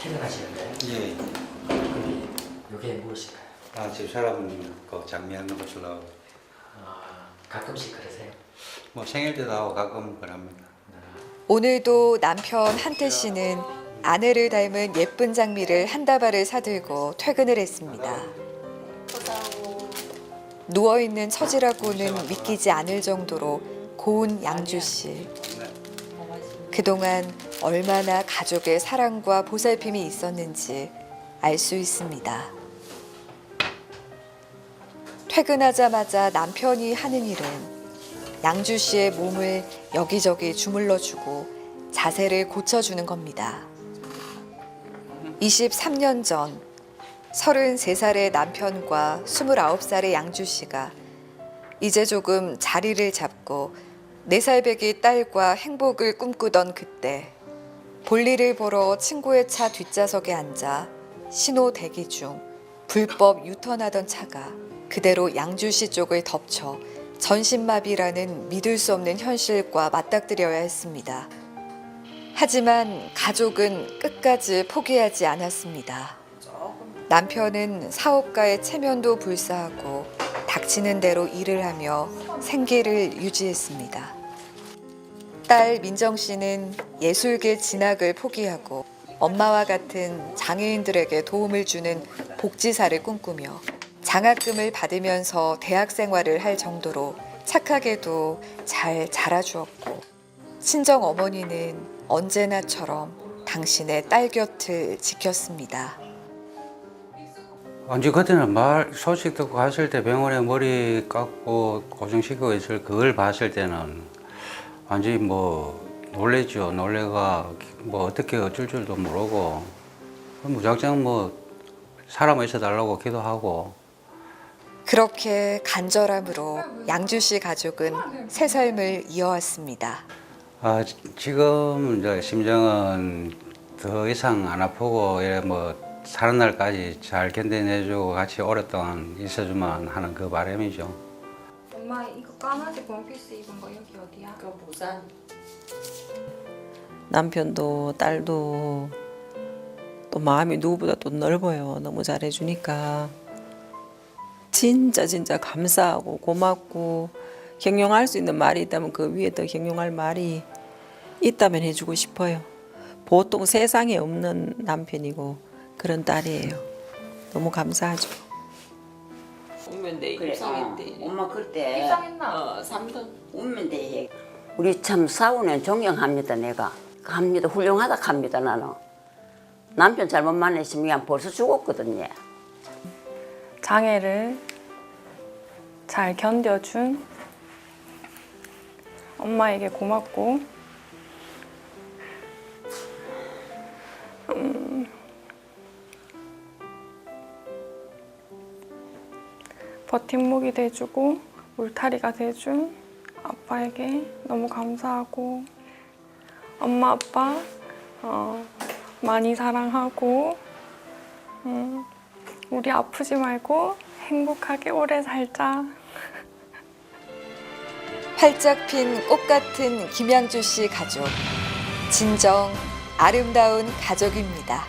퇴근하시는데 예. 그게 무엇일까요? 아, 집 사람은 그 장미하는 것을 나오고 아, 가끔씩 그러세요? 뭐 생일 때도 하고 가끔 그럽니다. 오늘도 남편 한태 씨는 아내를 닮은 예쁜 장미를 한 다발을 사들고 퇴근을 했습니다. 누워 있는 처지라고는 믿기지 않을 정도로 고운 양주 씨. 그동안 얼마나 가족의 사랑과 보살핌이 있었는지 알 수 있습니다. 퇴근하자마자 남편이 하는 일은 양주 씨의 몸을 여기저기 주물러주고 자세를 고쳐주는 겁니다. 23년 전 33살의 남편과 29살의 양주 씨가 이제 조금 자리를 잡고 4살 배기 딸과 행복을 꿈꾸던 그때 볼일을 보러 친구의 차 뒷좌석에 앉아 신호 대기 중 불법 유턴하던 차가 그대로 양주 씨 쪽을 덮쳐 전신마비라는 믿을 수 없는 현실과 맞닥뜨려야 했습니다. 하지만 가족은 끝까지 포기하지 않았습니다. 남편은 사업가의 체면도 불사하고 닥치는 대로 일을 하며 생계를 유지했습니다. 딸 민정 씨는 예술계 진학을 포기하고 엄마와 같은 장애인들에게 도움을 주는 복지사를 꿈꾸며 장학금을 받으면서 대학 생활을 할 정도로 착하게도 잘 자라주었고 친정 어머니는 언제나처럼 당신의 딸 곁을 지켰습니다. 언제 그때는 말 소식 듣고 갔을 때 병원에 머리 깎고 고정시키고 있을 그걸 봤을 때는 완전히 뭐 놀랬죠. 놀래가 뭐 어떻게 어쩔 줄도 모르고 무작정 뭐 사람 있어 달라고 기도하고 그렇게 간절함으로 양주 씨 가족은 새 삶을 이어왔습니다. 아 지- 지금 이제 심정은 더 이상 안 아프고 예, 뭐 사는 날까지 잘 견뎌내주고 같이 오랫동안 있어주면 하는 그 바람이죠. 엄마 이거 까만색 원피스 입은 거 여기 어디야? 그 부산 남편도 딸도 또 마음이 누구보다 또 넓어요. 너무 잘해주니까 진짜 진짜 감사하고 고맙고 경영할 수 있는 말이 있다면 그 위에 더 경영할 말이 있다면 해주고 싶어요. 보통 세상에 없는 남편이고 그런 딸이에요. 너무 감사하죠. 오면 내 그래. 어, 엄마 그때 입상했나? 어, 3등. 울면 돼 우리 참 싸우는 존경합니다 내가. 합니다. 훌륭하다 합니다 나는. 남편 잘못 만났으면 그냥 벌써 죽었거든요. 장애를 잘 견뎌준 엄마에게 고맙고 음, 버팀목이 돼주고 울타리가 돼준 아빠에게 너무 감사하고 엄마 아빠 어, 많이 사랑하고 음, 우리 아프지 말고 행복하게 오래 살자. 활짝 핀 꽃 같은 김양주 씨 가족. 진정 아름다운 가족입니다.